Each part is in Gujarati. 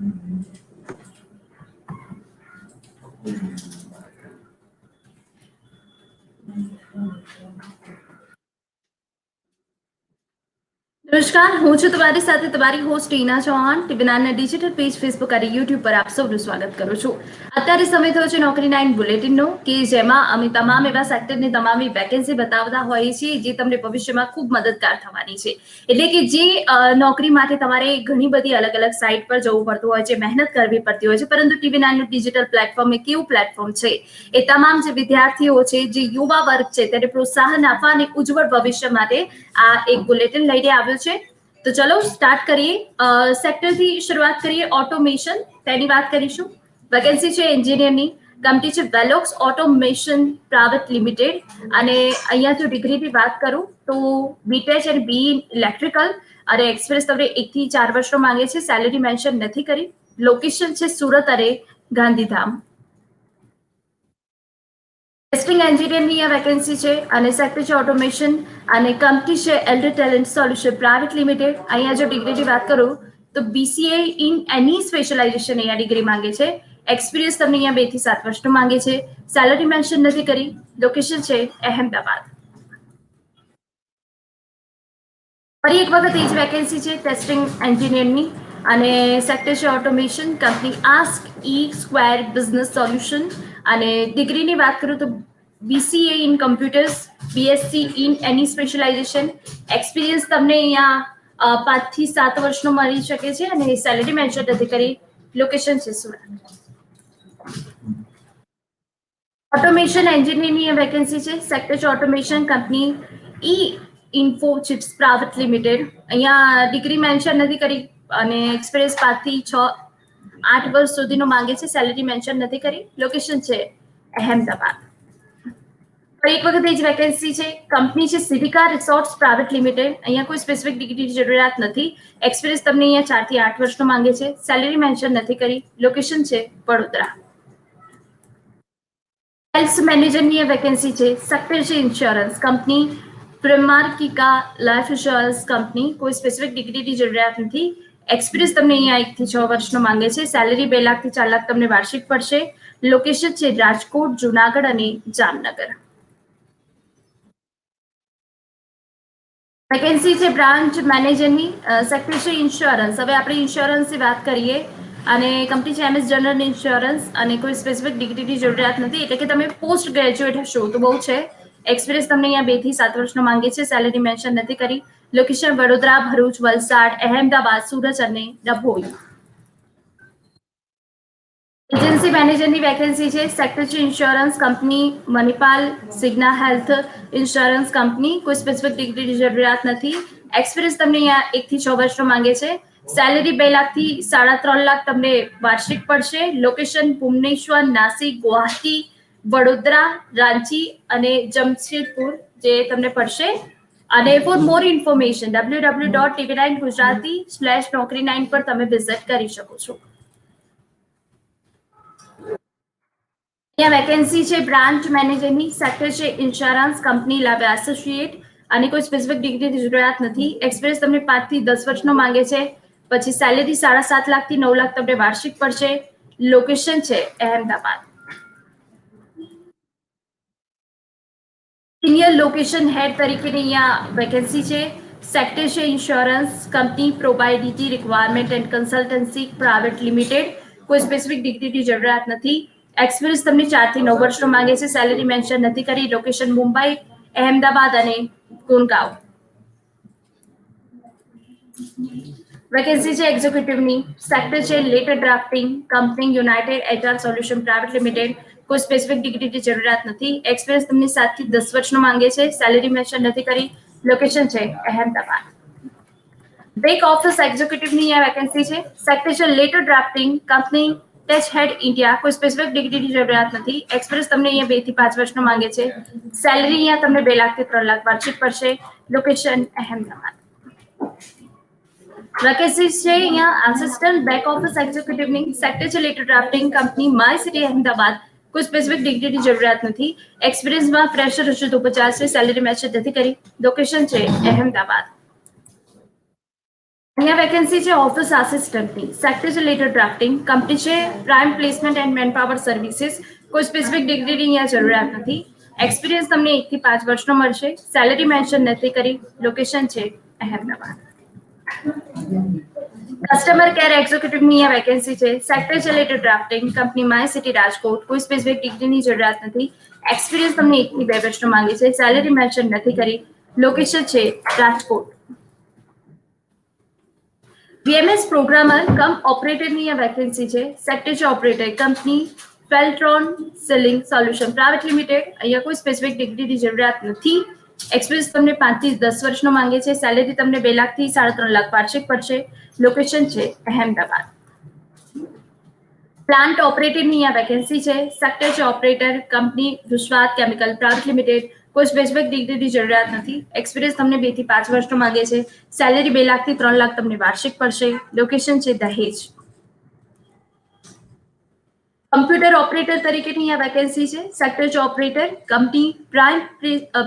Mm-hmm. નમસ્કાર, હું છું તમારી સાથે તમારી હોસ્ટ ટીના ચૌહાણ. ટીવીનાના ડિજિટલ પેજ ફેસબુક અને યુટ્યુબ પર આપ સૌનું સ્વાગત કરું છું. અત્યારે સમય થયો છે નોકરી નાઇન બુલેટિનનો, કે જેમાં અમે તમામ એવા સેક્ટરની તમામ વેકેન્સી બતાવતા હોઈએ છીએ, જે તમને ભવિષ્યમાં ખૂબ મદદગાર થવાની છે. એટલે કે જે નોકરી માટે તમારે ઘણી બધી અલગ અલગ સાઇટ પર જવું પડતું હોય છે, મહેનત કરવી પડતી હોય છે, પરંતુ ટીવી નાઇનનું ડિજિટલ પ્લેટફોર્મ એ કેવું પ્લેટફોર્મ છે? એ તમામ જે વિદ્યાર્થીઓ છે, જે યુવા વર્ગ છે, તેને પ્રોત્સાહન આપવા અને ઉજ્જવળ ભવિષ્ય માટે આ એક બુલેટિન લઈને આવ્યું છે તો ચલો સ્ટાર્ટ કરીએ. સેક્ટરથી શરૂઆત કરીએ ઓટોમેશન તેની વાત કરીશું. વેકેન્સી છે એન્જિનિયરની કંપની છે વેલોક્સ ઓટોમેશન પ્રાઇવેટ લિમિટેડ અને અહીંયા જો ડિગ્રીની વાત કરું, તો B Tech and B electrical અને એક્સપ્રેસ તમને એકથી ચાર વર્ષનો માંગે છે. સેલેરી મેન્શન નથી કરી. લોકેશન છે સુરત અને ગાંધીધામ. ટેસ્ટિંગ એન્જિનિયરની આ વેકેન્સી છે અને સેક્ટર છે ઓટોમેશન અને કંપની છે Alder talent solution private limited અહીંયા જો ડિગ્રીની વાત કરું, તો બીસીએ ઇન એની સ્પેશિયલાઇઝેશન અહીંયા ડિગ્રી માંગે છે. એક્સપિરિયન્સ તમને અહીંયા બેથી સાત વર્ષનો માંગે છે. સેલરી મેન્શન નથી કરી. લોકેશન છે અહેમદાબાદ. ફરી એક વખત એ જ વેકેન્સી છે ટેસ્ટિંગ એન્જિનિયરની અને સેક્ટર છે automation company ask E square business solution અને ડિગ્રીની વાત કરું તો BCA in computers BSc in any specialization experience તમને અહીંયા પાંચથી સાત વર્ષનો મળી શકે છે અને સેલેરી મેન્શન નથી કરી. લોકેશન છે સુરત. ઓટોમેશન એન્જિનિયરની વેકેન્સી છે. Sector automation company E info chips private limited અહીંયા ડિગ્રી મેન્શન નથી કરી અને એક્સપિરિયન્સ પાંચથી છ આઠ વર્ષ સુધીનો માંગે છે સેલેરી મેન્શન નથી કરી. લોકેશન છે, અહેમદાબાદ. ફરી એક વખત એ જ વેકેન્સી છે. કંપની છે સિવિકા રિસોર્ટ્સ પ્રાઇવેટ લિમિટેડ અહીંયા કોઈ સ્પેસિફિક ડિગ્રીની જરૂરિયાત નથી. એક્સપિરિયન્સ તમને અહીંયા ચારથી આઠ વર્ષનો માંગે છે. સેલેરી મેન્શન નથી કરી. લોકેશન છે, વડોદરા. હેલ્થ મેનેજરની વેકેન્સી છે. સેક્ટર છે insurance company Pramerica life insurance company કોઈ સ્પેસિફિક ડિગ્રીની જરૂરિયાત નથી. એક્સપિરિયન્સ તમને અહીંયા એકથી છ વર્ષનો માંગે છે. સેલેરી બે લાખથી ચાર લાખ તમને વાર્ષિક પડશે. લોકેશન છે રાજકોટ, જુનાગઢ અને જામનગર. વેકેન્સી છે બ્રાન્ચ મેનેજરની સેક્ટર છે ઇન્સ્યોરન્સ હવે આપણે ઇન્સ્યોરન્સની વાત કરીએ. અને કંપની છે એમએસ જનરલ ઇન્સ્યોરન્સ અને કોઈ સ્પેસિફિક ડિગ્રીની જરૂરિયાત નથી. એટલે કે તમે પોસ્ટ ગ્રેજ્યુએટ હશો, તો બહુ છે. એક્સપિરિયન્સ તમને અહીંયા બેથી સાત વર્ષનો માંગે છે. સેલેરી મેન્શન નથી કરી. લોકેશન વડોદરા, ભરૂચ, વલસાડ, અહેમદાબાદ, સુરત અને ડભોઈ. એજન્સી મેનેજરની વેકેન્સી છે. Secretary insurance company Manipal Cigna health insurance company કોઈ સ્પેસિફિક ડિગ્રીની જરૂરિયાત નથી. એક્સપિરિયન્સ તમને અહીંયા એકથી છ વર્ષનો માંગે છે. સેલેરી બે લાખથી સાડા ત્રણ લાખ તમને વાર્ષિક પડશે. લોકેશન ભુવનેશ્વર, નાસિક, ગુવાહાટી વડોદરા, રાંચી અને જમશેદપુર જે તમને પડશે. અને for more information W W dot TV nine Gujarati slash નોકરી નાઇન પર તમે વિઝિટ કરી શકો છો. અહીંયા વેકેન્સી છે બ્રાન્ચ મેનેજરની સેક્ટર છે ઇન્સ્યોરન્સ કંપની લાવે એસોસિએટ અને કોઈ સ્પેસિફિક ડિગ્રીની જરૂરિયાત નથી. એક્સપિરિયન્સ તમને પાંચથી દસ વર્ષનો માંગે છે. પછી સેલેરી સાડા સાત લાખથી નવ લાખ તમને વાર્ષિક પડશે. લોકેશન છે અહેમદાબાદ. સિનિયર લોકેશન હેડ તરીકેની અહીંયા વેકેન્સી છે. સેક્ટર છે insurance company પ્રોવાઇડિટી requirement and consultancy private limited કોઈ સ્પેસિફિક ડિગ્રીની જરૂરિયાત નથી. એક્સપિરિયન્સ તમને ચારથી નવ વર્ષનો માંગે છે. સેલેરી મેન્શન નથી કરી. લોકેશન મુંબઈ, અહેમદાબાદ અને ગુણગાંવ. વેકેન્સી છે એક્ઝિક્યુટિવની સેક્ટર છે letter drafting company united HR solution private limited કોઈ સ્પેસિફિક ડિગ્રીની જરૂરિયાત નથી. એક્સપિરિયન્સ તમને સાતથી દસ વર્ષનો માંગે છે. સેલેરી મેન્શન નથી કરી. લોકેશન છે. અહેમદાબાદ. બેક ઓફિસ એક્ઝિક્યુટિવની આ વેકેન્સી છે. Secretary letter drafting company tech head India કોઈ સ્પેસિફિક ડિગ્રીની જરૂરિયાત નથી. એક્સપિરિયન્સ તમને અહીંયા બેથી પાંચ વર્ષનો માંગે છે. સેલરી અહીંયા તમને બે લાખથી ત્રણ લાખ વાર્ષિક પડશે. લોકેશન અહેમદાબાદ. વેકેન્સી છે અહીંયા. Assistant back office એક્ઝિક્યુટિવની secretary letter drafting company my city Ahmedabad. કોઈ સ્પેસિફિક ડિગ્રીની જરૂરિયાત નથી. એક્સપિરિયન્સમાં ફ્રેશર હશે તો પચાસની સેલેરી મેચ નથી કરી. લોકેશન છે અહેમદાબાદ. અહીંયા વેકેન્સી છે ઓફિસ આસિસ્ટન્ટની સેક્ટર છે લેટર ડ્રાફ્ટિંગ કંપની છે prime placement and man power services કોઈ સ્પેસિફિક ડિગ્રીની અહીંયા જરૂરિયાત નથી. એક્સપિરિયન્સ તમને એકથી પાંચ વર્ષનો મળશે. સેલેરી મેન્શન નથી કરી. લોકેશન છે અહેમદાબાદ. કસ્ટમર કેર એક્ઝિક્યુટિવની આ વેકેન્સી છે. સેક્ટર છે letter drafting company my city Rajkot. કોઈ સ્પેસિફિક ડિગ્રીની જરૂરિયાત નથી. એક્સપિરિયન્સ તમને એકથી બે વર્ષનો માંગે છે. સેલેરી મેન્શન નથી કરી. લોકેશન છે રાજકોટ. વીએમએસ પ્રોગ્રામર કમ ઓપરેટરની આ વેકેન્સી છે. સેક્ટર છે operator company ફેલ્ટ્રોન selling solution private limited અહીંયા કોઈ સ્પેસિફિક ડિગ્રીની જરૂરિયાત નથી. એક્સપિરિયન્સ તમને પાંચથી દસ વર્ષનો માંગે છે. સેલેરી તમને બે લાખથી સાડા ત્રણ લાખ વાર્ષિક પડશે. લોકેશન છે અહેમદાબાદ. પ્લાન્ટ ઓપરેટરની અહીંયા વેકેન્સી છે. સેક્ટર છે operator company Vishwas chemical private limited કોઈ સ્પેસિફિક ડિગ્રીની જરૂરિયાત નથી. એક્સપિરિયન્સ તમને બેથી પાંચ વર્ષનો માંગે છે. સેલેરી બે લાખથી ત્રણ લાખ તમને વાર્ષિક પડશે. લોકેશન છે દહેજ. કમ્પ્યુટર ઓપરેટર તરીકેની આ વેકેન્સી છે. સેક્ટર જો operator company prime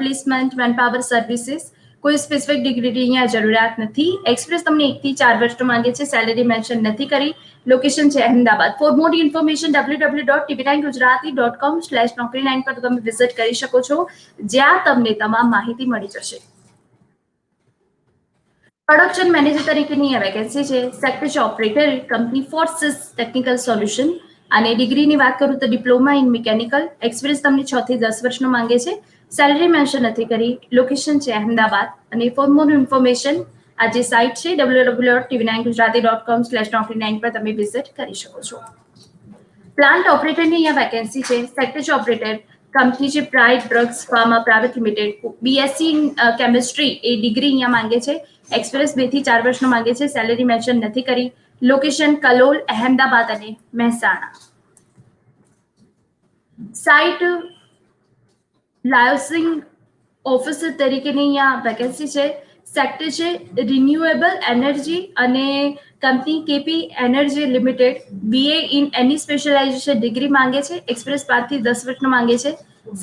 placement manpower services કોઈ સ્પેસિફિક ડિગ્રીની અહીંયા જરૂરિયાત નથી. એક્સપ્રેસ તમને એકથી ચાર વર્ષનો માંગે છે. સેલેરી મેન્શન નથી કરી. લોકેશન છે Ahmedabad. For more information W W dot TV nine Gujarati dot com slash નોકરી નાઇન પર તમે વિઝિટ કરી શકો છો. જ્યાં તમને તમામ માહિતી મળી જશે. પ્રોડક્શન મેનેજર તરીકેની વેકેન્સી છે. Sector operator company forces technical solution અને ડિગ્રીની વાત કરું તો ડિપ્લોમા ઇન મિકેનિકલ એક્સપિરિયન્સ તમને છ થી દસ વર્ષનો માંગે છે. સેલરી મેન્શન નથી કરી લોકેશન છે અહેમદાબાદ અને ફોર મોર ઇન્ફોર્મેશન આ જે સાઇટ છે W W TV nine Gujarati dot com slash નોકરી નાઇન પર તમે વિઝિટ કરી શકો છો. પ્લાન્ટ ઓપરેટરની અહીંયા વેકેન્સી છે સેક્ટર ઓપરેટર કંપની છે pride drugs pharma private limited BSc chemistry એ ડિગ્રી અહીંયા માંગે છે. એક્સપિરિયન્સ બેથી ચાર વર્ષનો માંગે છે સેલેરી મેન્શન નથી કરી. લોકેશન કલોલ અહેમદાબાદ અને મહેસાણા સાઇટ લાયોસિંગ ઓફિસર તરીકેની અહીંયા વેકેન્સી છે. સેક્ટર છે રિન્યુએબલ એનર્જી અને company KP energy limited BA in any specialization degree માંગે છે. એક્સપ્રેસ પાંચથી દસ વર્ષનો માંગે છે.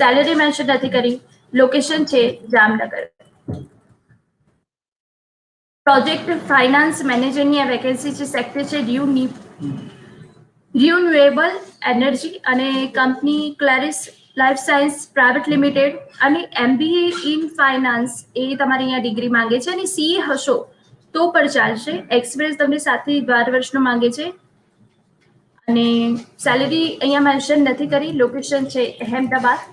સેલેરી મેન્શન નથી કરી. લોકેશન છે જામનગર. પ્રોજેક્ટ ફાઇનાન્સ મેનેજરની આ વેકેન્સી છે, સેક્ટર છે, રિયુની રિન્યુએબલ એનર્જી અને company Claris life science private limited અને એમબીએ ઇન ફાઇનાન્સ એ તમારી અહીંયા ડિગ્રી માંગે છે અને સીએ હશો તો પણ ચાલશે. એક્સપિરિયન્સ તમને સાતથી બાર વર્ષનો માંગે છે. અને સેલેરી અહીંયા મેન્શન નથી કરી લોકેશન છે અહેમદાબાદ.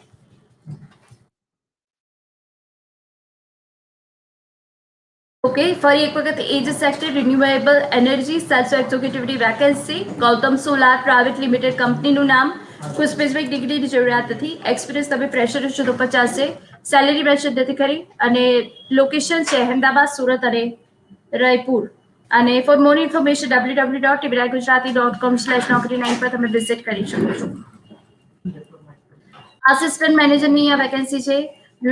ઓકે ફરી એક વખત એ જ sector renewable energy self એક્ઝિક્યુટિવની vacancy Gautam solar private limited કંપનીનું નામ. કોઈ સ્પેસિફિક ડિગ્રીની જરૂરિયાત નથી. એક્સપિરિયન્સ તમે પ્રેશર છો તો પચાસ સેલેરી મેન્શન નથી કરી અને લોકેશન છે, અહેમદાબાદ, સુરત અને રાયપુર. અને for more information W W dot TV Gujarati dot com slash નોકરી નાઇન પર તમે વિઝિટ કરી શકો છો. આસિસ્ટન્ટ મેનેજરની આ વેકેન્સી છે.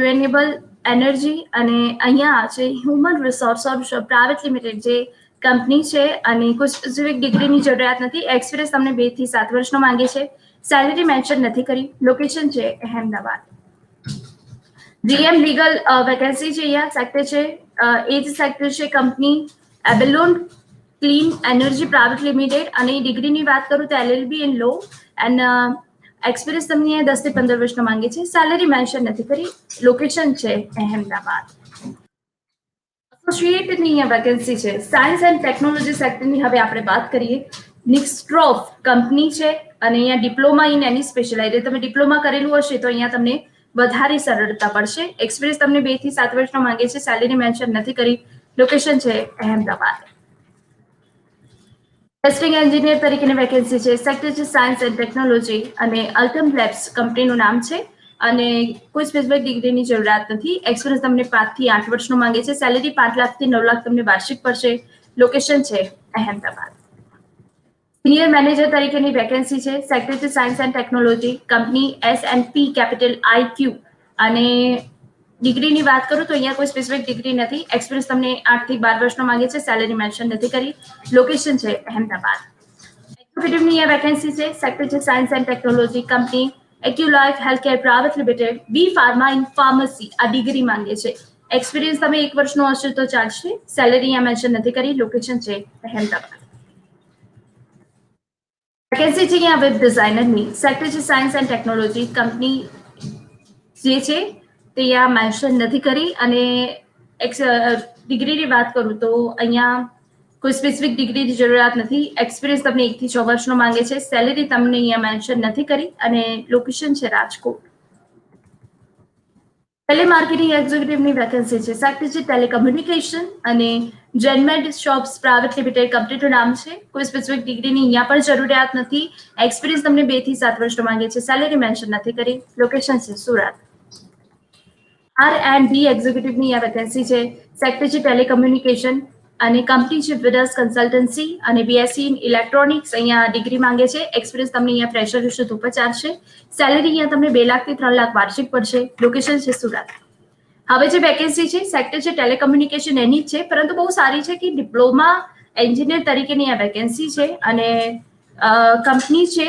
રિન્યુએબલ એનર્જી અને અહીંયા છે human resource of private limited જે કંપની છે અને કોઈ સ્પેસિફિક ડિગ્રીની જરૂરિયાત નથી એક્સપિરિયન્સ તમને બેથી સાત વર્ષનો માંગે છે. સેલેરી મેન્શન નથી કરી. લોકેશન છે અહેમદાબાદ. જીએમ લીગલ વેકેન્સી છે અહીંયા સેક્ટર છે. એ જ સેક્ટર છે company Abellon clean energy private limited અને ડિગ્રીની વાત કરું તો LLB in law and experience તમને દસથી પંદર વર્ષનો માંગે છે. સેલેરી મેન્શન નથી કરી. લોકેશન છે અહેમદાબાદ. એસોસિએટની અહીંયા વેકેન્સી છે. સાયન્સ એન્ડ ટેકનોલોજી સેક્ટરની હવે આપણે વાત કરીએ. નિક્સ્ટ્રોફ કંપની છે અને અહીંયા ડિપ્લોમા ઇન એની સ્પેશિયલાઇઝ તમે ડિપ્લોમા કરેલું હશે તો અહીંયા તમને વધારે સરળતા પડશે. એક્સપિરિયન્સ તમને બેથી સાત વર્ષનો માંગે છે. સેલેરી મેન્શન નથી કરી. લોકેશન છે અહેમદાબાદ. ટેસ્ટિંગ એન્જિનિયર તરીકેની વેકેન્સી છે. સેક્ટર છે સાયન્સ એન્ડ ટેકનોલોજી અને અલ્ટમ લેબ્સ કંપનીનું નામ છે. અને કોઈ સ્પેસિફિક ડિગ્રીની જરૂરિયાત નથી. એક્સપિરિયન્સ તમને પાંચથી આઠ વર્ષનો માંગે છે. સેલેરી પાંચ લાખથી નવ લાખ તમને વાર્ષિક પડશે. લોકેશન છે અહેમદાબાદ. સિનિયર મેનેજર તરીકેની વેકેન્સી છે. Secretary science and technology company S and P capital I Q અને ડિગ્રીની વાત કરું તો અહીંયા કોઈ સ્પેસિફિક ડિગ્રી નથી. એક્સપિરિયન્સ તમને આઠથી બાર વર્ષનો માંગે છે. સેલેરી મેન્શન નથી કરી. લોકેશન છે અહેમદાબાદ. એક્ઝિક્યુટિવની અહીંયા વેકેન્સી છે. સેક્ટર છે science and technology company Aculife healthcare private limited B pharma in pharmacy આ ડિગ્રી માંગે છે. એક્સપિરિયન્સ તમે એક વર્ષનો હશે તો ચાલશે. સેલેરી અહીંયા મેન્શન નથી કરી. લોકેશન છે અહેમદાબાદ. વેકેન્સી છે અહીંયા વેબ ડિઝાઇનરની સેક્ટર છે સાયન્સ એન્ડ ટેકનોલોજી કંપની જે છે તે અહીંયા મેન્શન નથી કરી અને ડિગ્રીની વાત કરું તો અહીંયા કોઈ સ્પેસિફિક ડિગ્રીની જરૂરિયાત નથી. એક્સપિરિયન્સ તમને એકથી છ વર્ષનો માંગે છે. સેલેરી તમને અહીંયા મેન્શન નથી કરી અને લોકેશન છે રાજકોટ. ટેલી માર્કેટિંગ એક્ઝિક્યુટિવની વેકેન્સી છે. સેક્ટર છે ટેલિકમ્યુનિકેશન અને જેનમેડ શોપ્સ પ્રાઇવેટ લિમિટેડ કંપનીનું નામ છે. કોઈ સ્પેસિફિક ડિગ્રીની અહીંયા પણ જરૂરિયાત નથી. એક્સપિરિયન્સ તમને બેથી સાત વર્ષનો માંગે છે. સેલેરી મેન્શન નથી કરી. લોકેશન છે સુરત. આર એન્ડ બી એક્ઝિક્યુટિવની આ વેકેન્સી છે. સેક્ટર છે ટેલિકમ્યુનિકેશન અને કંપની છે વિડર્સ કન્સલ્ટન્સી અને બીએસસી ઇન ઇલેક્ટ્રોનિક્સ અહીંયા ડિગ્રી માંગે છે. એક્સપિરિયન્સ તમને અહીંયા ફ્રેશર વિશે ધૂપ ચાલશે. સેલેરી અહીંયા તમને બે લાખથી ત્રણ લાખ વાર્ષિક પડશે. લોકેશન છે સુરત. હવે જે વેકેન્સી છે સેક્ટર છે ટેલિકમ્યુનિકેશન એની જ છે, પરંતુ બહુ સારી છે કે ડિપ્લોમા એન્જિનિયર તરીકેની આ વેકેન્સી છે અને કંપની છે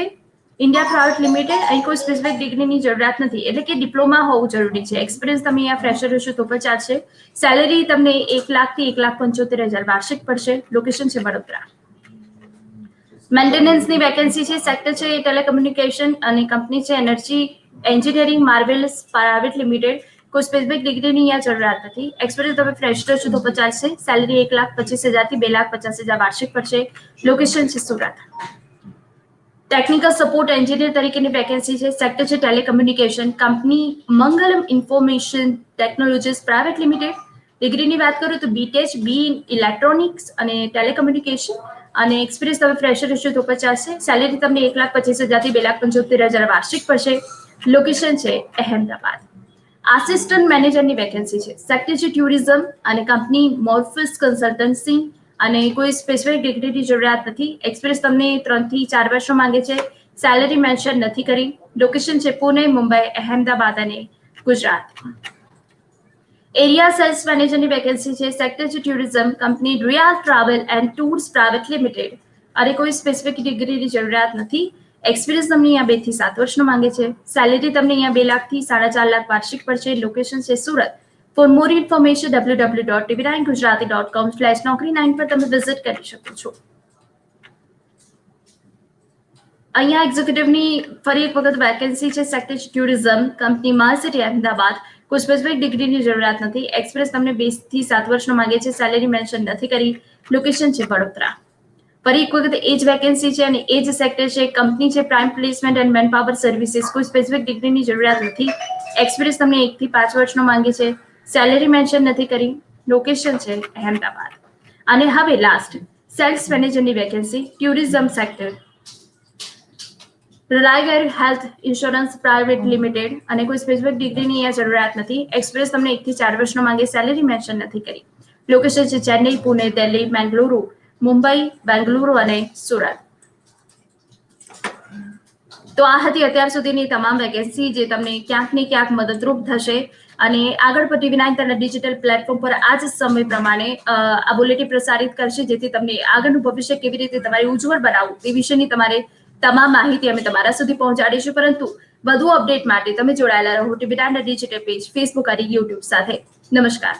ઇન્ડિયા પ્રાઇવેટ લિમિટેડ અહીં કોઈ સ્પેસિફિક ડિગ્રીની જરૂરિયાત નથી. એટલે કે ડિપ્લોમા હોવું જરૂરી છે. એક્સપિરિયન્સ તમે અહીંયા ફ્રેશર હશો તો પણ છે સેલેરી તમને એક લાખથી એક લાખ પંચોતેર હજાર વાર્ષિક પડશે. લોકેશન છે વડોદરા. મેન્ટેનન્સની વેકેન્સી છે સેક્ટર છે ટેલિકમ્યુનિકેશન અને કંપની છે energy engineering marvels private limited કોઈ સ્પેસિફિક ડિગ્રીની અહીંયા જરૂરિયાત નથી. એક્સપિરિયન્સ તમે ફ્રેશર છો તો પચાસ છે સેલેરી એક લાખ પચીસ હજારથી બે લાખ પચાસ હજાર વાર્ષિક પડશે. લોકેશન છે સુરત. ટેકનિકલ સપોર્ટ એન્જિનિયર તરીકેની વેકેન્સી છે. સેક્ટર છે telecommunication company Mangalam information technologies private limited ડિગ્રીની વાત કરું તો બીટેચ બી ઇલેક્ટ્રોનિક્સ અને ટેલિકમ્યુનિકેશન અને એક્સપિરિયન્સ તમે ફ્રેશર હશો તો પચાસ છે સેલેરી તમને એક લાખ પચીસ હજારથી બે લાખ પંચોતેર હજાર વાર્ષિક પડશે. લોકેશન છે અહેમદાબાદ. આસિસ્ટન્ટ મેનેજરની વેકેન્સી છે. સેક્ટર છે ટુરિઝમ અને કંપની મોર્ફિસ કન્સલ્ટન્સી અને કોઈ સ્પેસિફિક ડિગ્રીની જરૂરિયાત નથી. એક્સપિરિયન્સ તમને ત્રણથી ચાર વર્ષો માંગે છે. સેલરી મેન્શન નથી કરી. લોકેશન છે પુણે, મુંબઈ, અહેમદાબાદ અને ગુજરાત. એરિયા સેલ્સ મેનેજરની વેકેન્સી છે. સેક્ટર છે tourism company રિયાલ travel and tours private limited અને કોઈ સ્પેસિફિક ડિગ્રીની જરૂરિયાત નથી. એક્સપિરિયન્સ તમને અહીંયા બેથી સાત વર્ષનો માંગે છે. સેલેરી તમને અહીંયા બે લાખથી સાડા ચાર લાખ વાર્ષિક પર છે. લોકેશન છે Surat. For more information W W dot TV nine Gujarati dot com slash નોકરી નાઇન પર તમે વિઝિટ કરી શકો છો અહીંયા એક્ઝિક્યુટિવની ફરી એક વખત વેકેન્સી છે સેક્ટર ટુરિઝમ કંપની માર સિટી અહેમદાબાદ કોઈ સ્પેસિફિક ડિગ્રીની જરૂરિયાત નથી એક્સપ્રેસ તમને બેથી સાત વર્ષનો માંગે છે સેલેરી મેન્શન નથી કરી। લોકેશન છે વડોદરા। ફરી એક વખત એ જ વેકેન્સી છે અને એ જ સેક્ટર છે કંપની છે prime placement and manpower services કોઈ સ્પેસિફિક ડિગ્રીની જરૂરિયાત નથી। એક્સપિરિયન્સ તમને એક થી પાંચ વર્ષનો માંગે છે। સેલેરી મેન્શન નથી કરી લોકેશન છે અહેમદાબાદ. અને હવે લાસ્ટ સેલ્સ મેનેજરની વેકેન્સી ટુરિઝમ સેક્ટર રિલાયવેર હેલ્થ ઇન્સ્યોરન્સ પ્રાઇવેટ લિમિટેડ અને કોઈ સ્પેસિફિક ડિગ્રીની અહીંયા જરૂરિયાત નથી. એક્સપ્રેસ તમને એકથી ચાર વર્ષનો માંગે સેલેરી મેન્શન નથી કરી. લોકેશન છે ચેન્નઈ, પુણે, દિલ્હી, બેંગલુરુ, મુંબઈ, બેંગલુરુ અને સુરત. તો આ હતી અત્યાર સુધીની તમામ વેકેન્સી જે તમને ક્યાંક ને ક્યાંક મદદરૂપ થશે. અને આગળ પર ટીવી નાઇન તેના ડિજિટલ પ્લેટફોર્મ પર આ જ સમય પ્રમાણે આ બુલેટિન પ્રસારિત કરશે, જેથી તમને આગળનું ભવિષ્ય કેવી રીતે તમારે ઉજ્જવળ બનાવવું તે વિશેની તમારે તમામ માહિતી અમે તમારા સુધી પહોંચાડીશું. પરંતુ વધુ અપડેટ માટે તમે જોડાયેલા રહો ટીવી નાઇનના ડિજિટલ પેજ ફેસબુક અને યુટ્યુબ સાથે. નમસ્કાર.